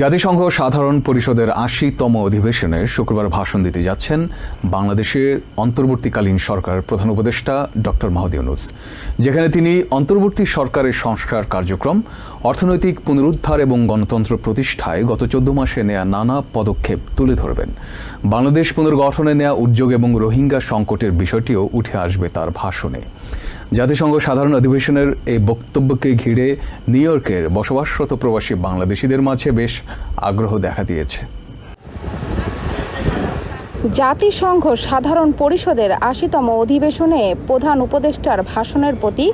জাতিসংঘ সাধারণ পরিষদের আশিতম অধিবেশনে শুক্রবার ভাষণ দিতে যাচ্ছেন বাংলাদেশের অন্তর্বর্তীকালীন সরকার প্রধান উপদেষ্টা ডক্টর মাহদি ইউনুস, যেখানে তিনি অন্তর্বর্তী সরকারের সংস্কার কার্যক্রম, অর্থনৈতিক পুনরুদ্ধার এবং গণতন্ত্র প্রতিষ্ঠায় গত চোদ্দ মাসে নেয়া নানা পদক্ষেপ তুলে ধরবেন। বাংলাদেশ পুনর্গঠনে নেয়া উদ্যোগ এবং রোহিঙ্গা সংকটের বিষয়টিও উঠে আসবে তার ভাষণে। জাতিসংঘ সাধারণ অধিবেশনের এই বক্তব্যকে ঘিরে নিউ ইয়র্কের বসবাসরত প্রবাসী বাংলাদেশিদের মাঝে বেশ আগ্রহ দেখা দিয়েছে। জাতিসংঘ সাধারণ পরিষদের আশিতম অধিবেশনে প্রধান উপদেষ্টার ভাষণের প্রতি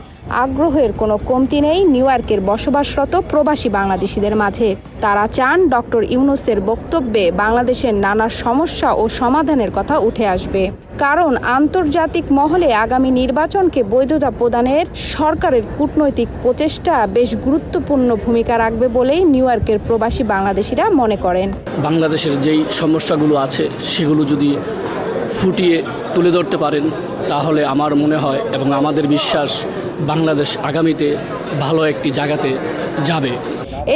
আগ্রহের কোনো কমতি নেই নিউ ইয়র্কের বসবাসরত প্রবাসী বাংলাদেশিদের মাঝে। তারা চান ডক্টর ইউনুসের বক্তব্যে বাংলাদেশের নানা সমস্যা ও সমাধানের কথা উঠে আসবে। কারণ আন্তর্জাতিক মহলে আগামী নির্বাচনকে বৈধতা প্রদানের সরকারের কূটনৈতিক প্রচেষ্টা বেশ গুরুত্বপূর্ণ ভূমিকা রাখবে বলেই নিউ ইয়র্কের প্রবাসী বাংলাদেশিরা মনে করেন। বাংলাদেশের যেই সমস্যাগুলো আছে, সেগুলো যদি ফুটিয়ে তুলে ধরতে পারেন তাহলে আমার মনে হয় এবং আমাদের বিশ্বাস বাংলাদেশ আগামীতে ভালো একটি জায়গাতে যাবে।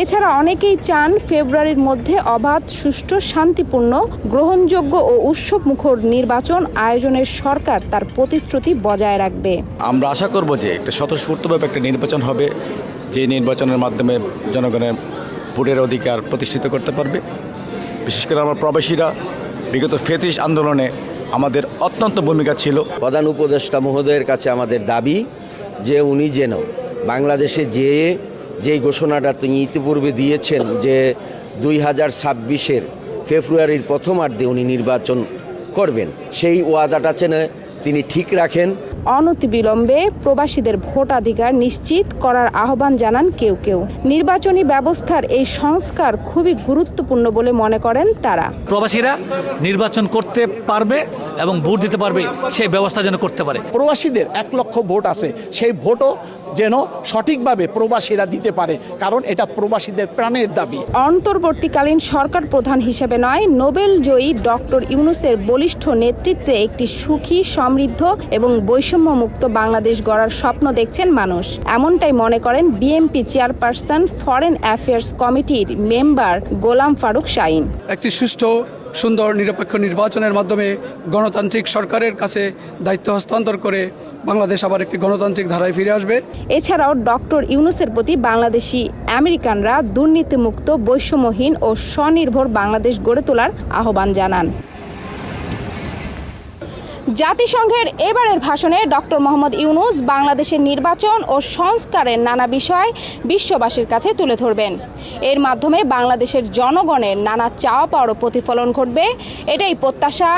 এছাড়া অনেকেই চান ফেব্রুয়ারির মধ্যে অবাধ সুষ্ঠু শান্তিপূর্ণ গ্রহণযোগ্য ও উৎসব মুখর নির্বাচন আয়োজনের সরকার তার প্রতিশ্রুতি বজায় রাখবে। আমরা আশা করব যে একটা স্বতঃস্ফূর্তভাবে একটা নির্বাচন হবে যে নির্বাচনের মাধ্যমে জনগণের ভোটের অধিকার প্রতিষ্ঠিত করতে পারবে। বিশেষ করে আমার প্রবাসীরা বিগত ফেতিস আন্দোলনে আমাদের অত্যন্ত ভূমিকা ছিল। প্রধান উপদেষ্টা মহোদয়ের কাছে আমাদের দাবি যে উনি যেন বাংলাদেশে যে যেই ঘোষণাটা তিনি ইতিপূর্বে দিয়েছেন যে দুই হাজার ছাব্বিশের ফেব্রুয়ারির প্রথমার্ধে উনি নির্বাচন করবেন, সেই ওয়াদাটা চেনে তিনি ঠিক রাখেন। অনতিবিলম্বে প্রবাসীদের ভোটাধিকার নিশ্চিত করার আহ্বান জানান কেউ কেউ। নির্বাচনী ব্যবস্থার এই সংস্কার খুবই গুরুত্বপূর্ণ বলে মনে করেন তারা। প্রবাসীরা নির্বাচন করতে পারবে এবং ভোট দিতে পারবে সেই ব্যবস্থা যেন করতে পারে। প্রবাসীদের এক লক্ষ ভোট আছে সেই ভোটও যেন সঠিকভাবে প্রবাসীরা দিতে পারে কারণ এটা প্রবাসীদের প্রাণের দাবি। অন্তর্বর্তীকালীন সরকার প্রধান হিসেবে নয় নোবেল জয়ী ডক্টর ইউনুসের বলিষ্ঠ নেতৃত্বে একটি সুখী সমৃদ্ধ এবং বৈষম্যমুক্ত বাংলাদেশ গড়ার স্বপ্ন দেখছেন মানুষ। এমনটাই মনে করেন B M P chairperson foreign affairs কমিটির মেম্বার গোলাম ফারুক শাইন একটি সুষ্ঠু সুন্দর নিরপেক্ষ নির্বাচনের মাধ্যমে গণতান্ত্রিক সরকারের কাছে দায়িত্ব হস্তান্তর করে বাংলাদেশ আবার একটি গণতান্ত্রিক ধারায় ফিরে আসবে। এছাড়াও ডক্টর ইউনুসের প্রতি বাংলাদেশি আমেরিকানরা দুর্নীতিমুক্ত, বৈষম্যহীন ও স্বনির্ভর বাংলাদেশ গড়ে তোলার আহ্বান জানান। জাতিসংঘের এবারের ভাষণে ডক্টর মোহাম্মদ ইউনুস বাংলাদেশের নির্বাচন ও সংস্কারের নানা বিষয় বিশ্ববাসীর কাছে তুলে ধরবেন। এর মাধ্যমে বাংলাদেশের জনগণের নানা চাওয়া পাওয়ারও প্রতিফলন ঘটবে। এটাই প্রত্যাশা।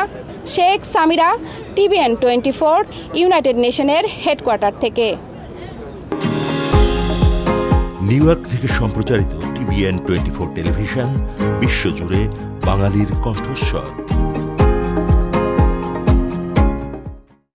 Sheikh Samira, T V N twenty four United নেশনের headquarter থেকে। নিউ ইয়র্ক থেকে সম্প্রচারিত টিভিএন টোয়েন্টি ফোর টেলিভিশন, বিশ্বজুড়ে বাঙালির কণ্ঠস্বর।